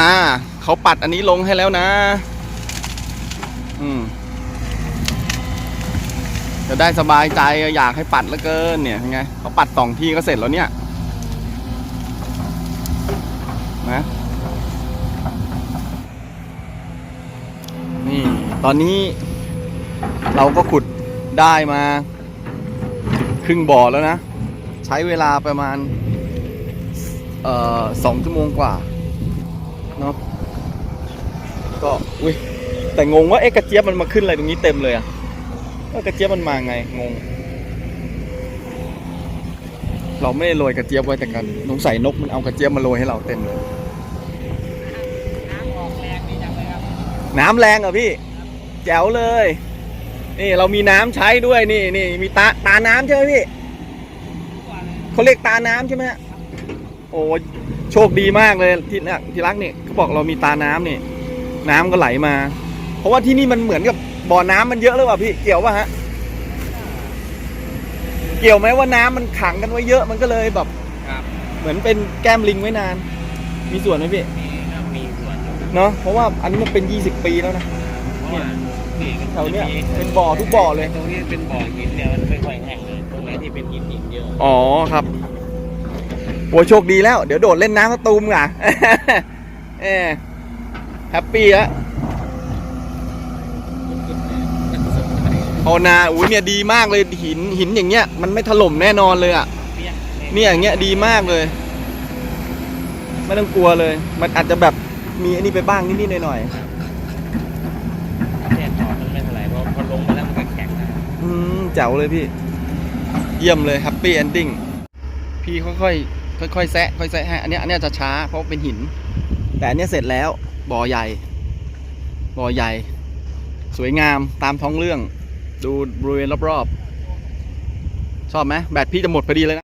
อ่าเขาปัดอันนี้ลงให้แล้วนะ อืม จะได้สบายใจอยากให้ปัดเหลือเกิน เนี่ยยังไงเขาปัดสองที่ก็เสร็จแล้วเนี่ย นะนี่ตอนนี้เราก็ขุดได้มา ครึ่งบ่อแล้วนะ ใช้เวลาประมาณ เอ่อสองชั่วโมงกว่า เนาะก็อุ้ยแต่งงว่าเอ๊ะกระเจี๊ยบมันมาขึ้นอะไรตรงนี้เต็มเลยอะเออกระเจี๊ยบมันมาไงงง เราไม่ได้โรยกระเจี๊ยบไว้แต่กันสงสัยนกมันเอากระเจี๊ยบมาโรยให้เราเต็มเลยน้ำออกแรงดีจังเลยครับน้ำแรงเหรอพี่ แจ๋วเลย นี่เรามีน้ำใช้ด้วยนี่นี่มีตาตาน้ำใช่ไหมพี่เขาเรียกตาน้ำใช่ไหมฮะโอ้ โชคดีมากเลยที่เนี่ยที่รักนี่เขาบอกเรามีตาน้ำนี่น้ำก็ไหลมา เพราะว่าที่นี่มันเหมือนกับบ่อน้ำมันเยอะเลยว่ะพี่เกี่ยวป่ะฮะเกี่ยวไหมว่าน้ำมันขังกันไว้เยอะมันก็เลยแบบครับเหมือนเป็นแก้มลิงไว้นาน มีส่วนไหมพี่มีก็มีส่วนอยู่เนาะเพราะว่าอันนี้มันเป็น20ปีแล้วนะเพราะว่านี่แถวเนี้ยเป็นบ่อทุกบ่อเลยตรงนี้เป็นบ่อหินเนี่ยมันไม่ค่อยแห้งเลยตรงนี้ที่เป็นหินหินเยอะอ๋อครับ โอ้โชคดีแล้ว เดี๋ยวโดดเล่นน้ำสตูมอะเออแฮปปี้แล้วโอนาอุ้ยเนี่ยดีมากเลยหินหินอย่างเงี้ยมันไม่ถล่มแน่นอนเลยอะเนี่ยอย่างเงี้ยดีมากเลย ไม่ต้องกลัวเลย มันอาจจะแบบมีอันนี้ไปบ้างนิดๆหน่อยแค่ถอดมันไม่เท่าไหร่เพราะพอลงมาแล้วมันก็แข็งนะอืมแจ๋วเลยพี่ เยี่ยมเลยแฮปปี้เอนดิ้งพี่ค่อยๆ ค่อยๆแซะค่อยแซะให้อันนี้อันนี้จะช้าเพราะเป็นหิน แต่อันนี้เสร็จแล้วบ่อใหญ่บ่อใหญ่ สวยงามตามท้องเรื่อง ดูบริเวณรอบๆ ชอบไหมแบตพี่จะหมดพอดีเลยนะ